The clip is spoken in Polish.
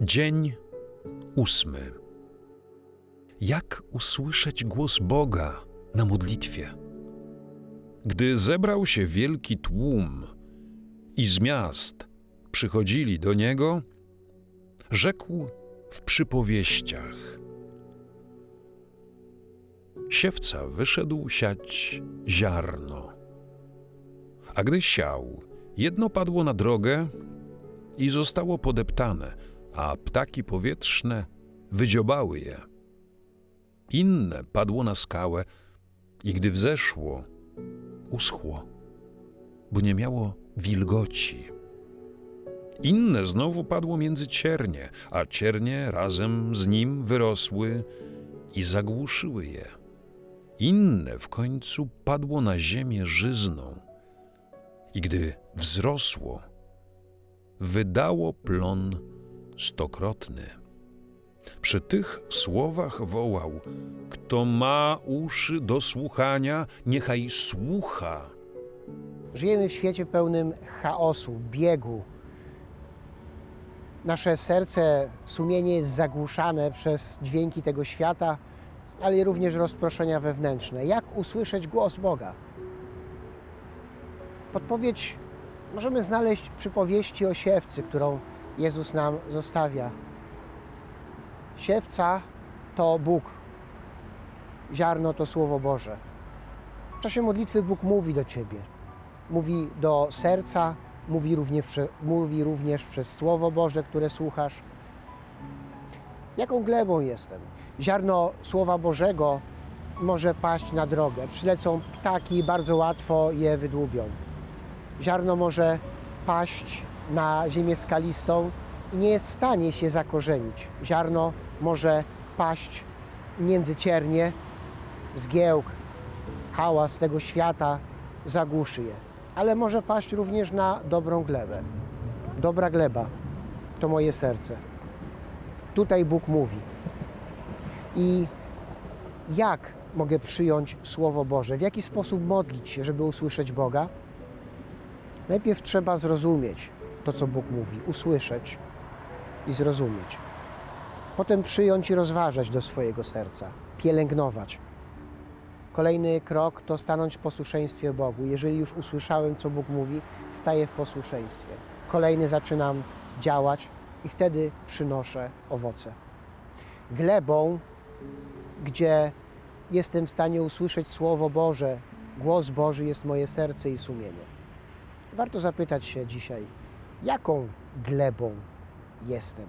Dzień ósmy. Jak usłyszeć głos Boga na modlitwie? Gdy zebrał się wielki tłum i z miast przychodzili do niego, rzekł w przypowieściach: Siewca wyszedł siać ziarno, a gdy siał, jedno padło na drogę i zostało podeptane, a ptaki powietrzne wydziobały je. Inne padło na skałę i gdy wzeszło, uschło, bo nie miało wilgoci. Inne znowu padło między ciernie, a ciernie razem z nim wyrosły i zagłuszyły je. Inne w końcu padło na ziemię żyzną i gdy wzrosło, wydało plon stokrotny. Przy tych słowach wołał: Kto ma uszy do słuchania, niechaj słucha. Żyjemy w świecie pełnym chaosu, biegu. Nasze serce, sumienie jest zagłuszane przez dźwięki tego świata, ale również rozproszenia wewnętrzne. Jak usłyszeć głos Boga? Podpowiedź możemy znaleźć w przypowieści o siewcy, którą Jezus nam zostawia. Siewca to Bóg, ziarno to Słowo Boże. W czasie modlitwy Bóg mówi do ciebie mówi do serca, mówi również, mówi również przez Słowo Boże, które słuchasz. Jaką glebą jestem? Ziarno Słowa Bożego może paść na drogę. Przylecą ptaki i bardzo łatwo je wydłubią. Ziarno może paść na ziemię skalistą i nie jest w stanie się zakorzenić. Ziarno może paść między ciernie, zgiełk, hałas tego świata zagłuszy je ale może paść również na dobrą glebę. Dobra gleba to moje serce. Tutaj Bóg mówi. I jak mogę przyjąć Słowo Boże? W jaki sposób modlić się, żeby usłyszeć Boga? Najpierw trzeba zrozumieć to, co Bóg mówi, usłyszeć i zrozumieć. Potem przyjąć i rozważać do swojego serca, pielęgnować. Kolejny krok to stanąć w posłuszeństwie Bogu. Jeżeli już usłyszałem, co Bóg mówi, staję w posłuszeństwie. Kolejny zaczynam działać i wtedy przynoszę owoce. Glebą, gdzie jestem w stanie usłyszeć Słowo Boże, głos Boży jest moje serce i sumienie. Warto zapytać się dzisiaj, jaką glebą jestem.